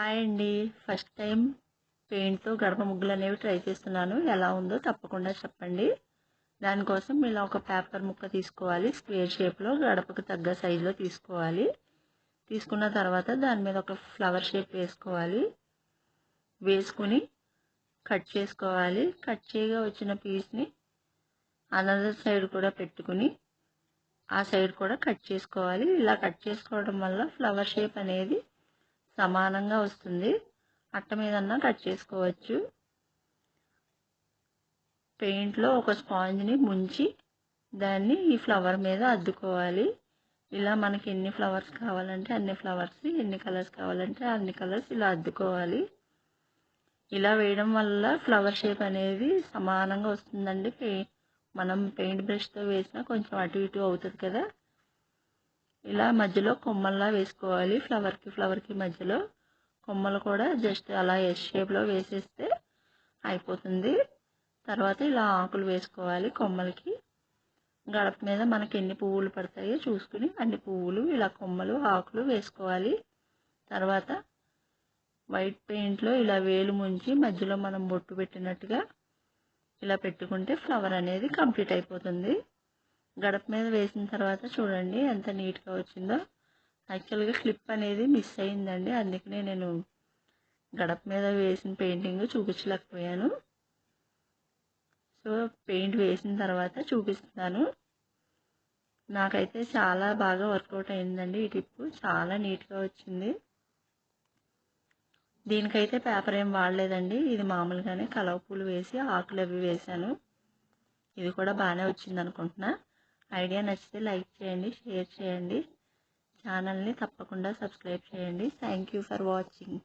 Hi అండి. First time పెయింట్తో గడప ముగ్గులు అనేవి ట్రై చేస్తున్నాను. ఎలా ఉందో తప్పకుండా చెప్పండి. దానికోసం ఇలా ఒక పేపర్ ముక్క తీసుకోవాలి. స్క్వేర్ షేప్లో గడపకు తగ్గ సైజులో తీసుకోవాలి. తీసుకున్న తర్వాత దాని మీద ఒక ఫ్లవర్ షేప్ వేసుకోవాలి. వేసుకుని కట్ చేసుకోవాలి. కట్ చేయగా వచ్చిన పీస్ని అనదర్ సైడ్ కూడా పెట్టుకుని ఆ సైడ్ కూడా కట్ చేసుకోవాలి. ఇలా కట్ చేసుకోవడం వల్ల ఫ్లవర్ షేప్ అనేది సమానంగా వస్తుంది. అట్ట మీదన్నా కట్ చేసుకోవచ్చు. పెయింట్లో ఒక స్పాంజ్ని ముంచి దాన్ని ఈ ఫ్లవర్ మీద అద్దుకోవాలి. ఇలా మనకి ఎన్ని ఫ్లవర్స్ కావాలంటే అన్ని ఫ్లవర్స్ ఎన్ని కలర్స్ కావాలంటే అన్ని కలర్స్ ఇలా అద్దుకోవాలి. ఇలా వేయడం వల్ల ఫ్లవర్ షేప్ అనేది సమానంగా వస్తుందండి. పెయి మనం పెయింట్ బ్రష్తో వేసినా కొంచెం అటు ఇటు అవుతుంది కదా. ఇలా మధ్యలో కొమ్మల్లా వేసుకోవాలి. ఫ్లవర్కి ఫ్లవర్కి మధ్యలో కొమ్మలు కూడా జస్ట్ అలా ఎస్ షేప్లో వేసేస్తే అయిపోతుంది. తర్వాత ఇలా ఆకులు వేసుకోవాలి కొమ్మలకి. గడప మీద మనకి ఎన్ని పువ్వులు పడతాయో చూసుకుని అన్ని పువ్వులు ఇలా కొమ్మలు ఆకులు వేసుకోవాలి. తర్వాత వైట్ పెయింట్లో ఇలా వేలు ముంచి మధ్యలో మనం బొట్టు పెట్టినట్టుగా ఇలా పెట్టుకుంటే ఫ్లవర్ అనేది కంప్లీట్ అయిపోతుంది. గడప మీద వేసిన తర్వాత చూడండి ఎంత నీట్గా వచ్చిందో. యాక్చువల్గా క్లిప్ అనేది మిస్ అయిందండి. అందుకనే నేను గడప మీద వేసిన పెయింటింగ్ చూపించలేకపోయాను. సో పెయింట్ వేసిన తర్వాత చూపిస్తున్నాను. నాకైతే చాలా బాగా వర్కౌట్ అయిందండి ఈ టిప్పు. చాలా నీట్గా వచ్చింది. దీనికైతే పేపర్ ఏం వాడలేదండి. ఇది మామూలుగానే కలవ పూలు వేసి ఆకులు అవి వేసాను ఇది కూడా బాగానే వచ్చింది అనుకుంటున్నా ఐడియా నచ్చితే లైక్ చేయండి షేర్ చేయండి. ఛానల్ని తప్పకుండా సబ్స్క్రైబ్ చేయండి. Thank you for watching.